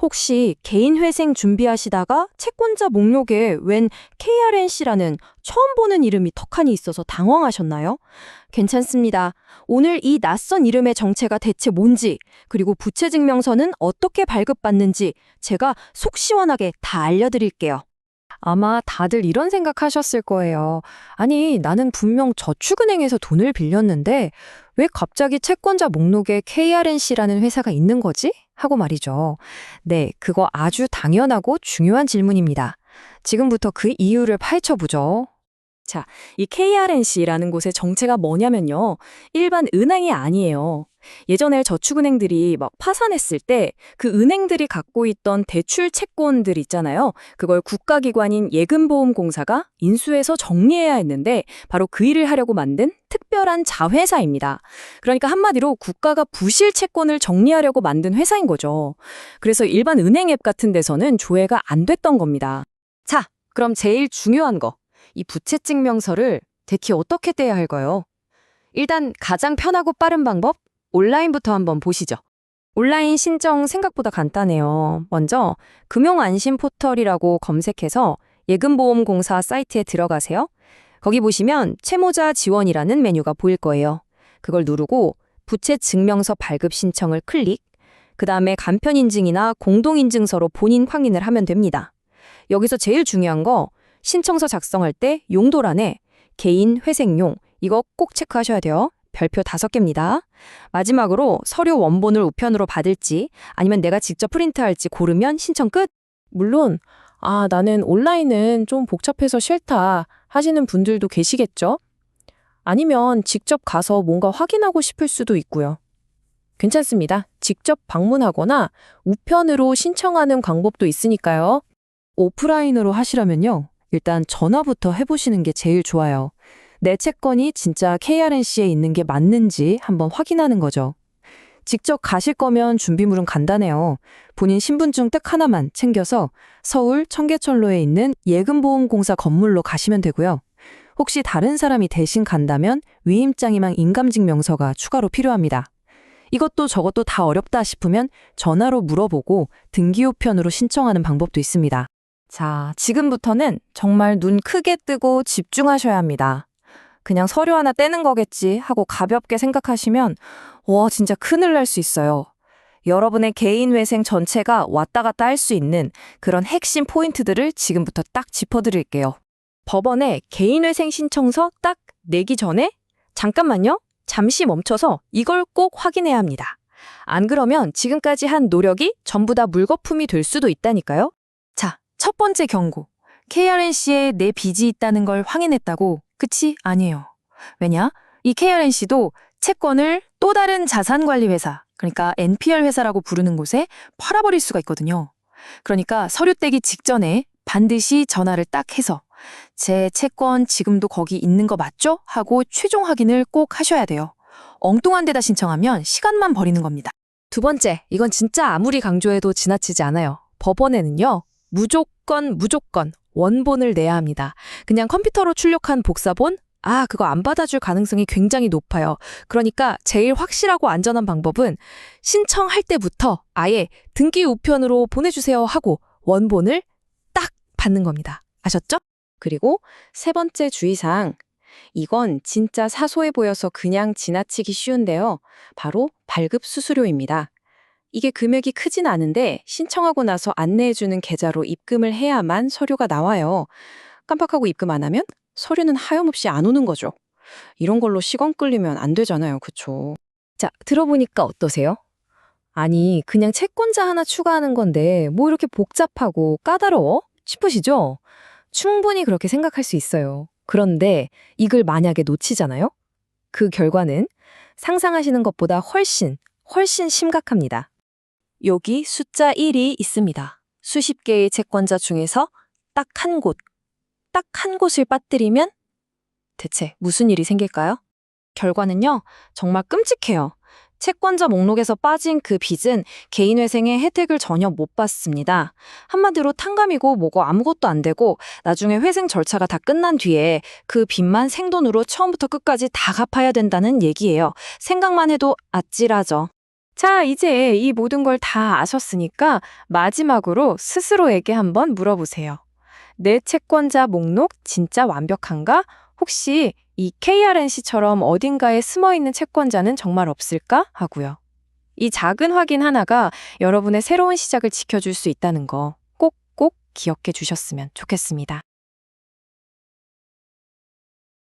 혹시 개인 회생 준비하시다가 채권자 목록에 웬 KRNC라는 처음 보는 이름이 턱하니 있어서 당황하셨나요? 괜찮습니다. 오늘 이 낯선 이름의 정체가 대체 뭔지, 그리고 부채 증명서는 어떻게 발급받는지 제가 속 시원하게 다 알려드릴게요. 아마 다들 이런 생각하셨을 거예요. 아니, 나는 분명 저축은행에서 돈을 빌렸는데 왜 갑자기 채권자 목록에 KRNC라는 회사가 있는 거지? 하고 말이죠. 네, 그거 아주 당연하고 중요한 질문입니다. 지금부터 그 이유를 파헤쳐 보죠. 자, 이 KRNC라는 곳의 정체가 뭐냐면요. 일반 은행이 아니에요. 예전에 저축은행들이 막 파산했을 때 그 은행들이 갖고 있던 대출 채권들 있잖아요. 그걸 국가기관인 예금보험공사가 인수해서 정리해야 했는데 바로 그 일을 하려고 만든 특별한 자회사입니다. 그러니까 한마디로 국가가 부실 채권을 정리하려고 만든 회사인 거죠. 그래서 일반 은행 앱 같은 데서는 조회가 안 됐던 겁니다. 자, 그럼 제일 중요한 거. 이 부채 증명서를 대체 어떻게 떼야 할까요? 일단 가장 편하고 빠른 방법 온라인부터 한번 보시죠. 온라인 신청 생각보다 간단해요. 먼저 금융안심 포털이라고 검색해서 예금보험공사 사이트에 들어가세요. 거기 보시면 채무자 지원이라는 메뉴가 보일 거예요. 그걸 누르고 부채 증명서 발급 신청을 클릭. 그 다음에 간편인증이나 공동인증서로 본인 확인을 하면 됩니다. 여기서 제일 중요한 거 신청서 작성할 때 용도란에 개인 회생용 이거 꼭 체크하셔야 돼요. 별표 다섯 개입니다. 마지막으로 서류 원본을 우편으로 받을지 아니면 내가 직접 프린트할지 고르면 신청 끝. 물론, 아, 나는 온라인은 좀 복잡해서 싫다 하시는 분들도 계시겠죠? 아니면 직접 가서 뭔가 확인하고 싶을 수도 있고요. 괜찮습니다. 직접 방문하거나 우편으로 신청하는 방법도 있으니까요. 오프라인으로 하시려면요. 일단 전화부터 해보시는 게 제일 좋아요. 내 채권이 진짜 KRNC에 있는 게 맞는지 한번 확인하는 거죠. 직접 가실 거면 준비물은 간단해요. 본인 신분증 딱 하나만 챙겨서 서울 청계천로에 있는 예금보험공사 건물로 가시면 되고요. 혹시 다른 사람이 대신 간다면 위임장이랑 인감증명서가 추가로 필요합니다. 이것도 저것도 다 어렵다 싶으면 전화로 물어보고 등기우편으로 신청하는 방법도 있습니다. 자, 지금부터는 정말 눈 크게 뜨고 집중하셔야 합니다. 그냥 서류 하나 떼는 거겠지 하고 가볍게 생각하시면 와, 진짜 큰일 날 수 있어요. 여러분의 개인 회생 전체가 왔다 갔다 할 수 있는 그런 핵심 포인트들을 지금부터 딱 짚어드릴게요. 법원에 개인 회생 신청서 딱 내기 전에 잠깐만요. 잠시 멈춰서 이걸 꼭 확인해야 합니다. 안 그러면 지금까지 한 노력이 전부 다 물거품이 될 수도 있다니까요. 자, 첫 번째 경고. KRNC에 내 빚이 있다는 걸 확인했다고 끝이 아니에요. 왜냐? 이 KRNC도 채권을 또 다른 자산관리회사, 그러니까 NPL 회사라고 부르는 곳에 팔아버릴 수가 있거든요. 그러니까 서류 떼기 직전에 반드시 전화를 딱 해서 제 채권 지금도 거기 있는 거 맞죠? 하고 최종 확인을 꼭 하셔야 돼요. 엉뚱한 데다 신청하면 시간만 버리는 겁니다. 두 번째, 이건 진짜 아무리 강조해도 지나치지 않아요. 법원에는요, 무조건 무조건 원본을 내야 합니다. 그냥 컴퓨터로 출력한 복사본? 아, 그거 안 받아줄 가능성이 굉장히 높아요. 그러니까 제일 확실하고 안전한 방법은 신청할 때부터 아예 등기 우편으로 보내주세요 하고 원본을 딱 받는 겁니다. 아셨죠? 그리고 세 번째 주의사항. 이건 진짜 사소해 보여서 그냥 지나치기 쉬운데요. 바로 발급 수수료입니다. 이게 금액이 크진 않은데 신청하고 나서 안내해주는 계좌로 입금을 해야만 서류가 나와요. 깜빡하고 입금 안 하면 서류는 하염없이 안 오는 거죠. 이런 걸로 시간 끌리면 안 되잖아요. 그쵸? 자, 들어보니까 어떠세요? 아니, 그냥 채권자 하나 추가하는 건데 뭐 이렇게 복잡하고 까다로워? 싶으시죠? 충분히 그렇게 생각할 수 있어요. 그런데 이걸 만약에 놓치잖아요? 그 결과는 상상하시는 것보다 훨씬, 훨씬 심각합니다. 여기 숫자 1이 있습니다. 수십 개의 채권자 중에서 딱 한 곳, 딱 한 곳을 빠뜨리면 대체 무슨 일이 생길까요? 결과는요, 정말 끔찍해요. 채권자 목록에서 빠진 그 빚은 개인회생의 혜택을 전혀 못 받습니다. 한마디로 탕감이고 뭐고 아무것도 안 되고 나중에 회생 절차가 다 끝난 뒤에 그 빚만 생돈으로 처음부터 끝까지 다 갚아야 된다는 얘기예요. 생각만 해도 아찔하죠. 자, 이제 이 모든 걸 다 아셨으니까 마지막으로 스스로에게 한번 물어보세요. 내 채권자 목록 진짜 완벽한가? 혹시 이 KRNC처럼 어딘가에 숨어 있는 채권자는 정말 없을까? 하고요. 이 작은 확인 하나가 여러분의 새로운 시작을 지켜줄 수 있다는 거 꼭꼭 기억해 주셨으면 좋겠습니다.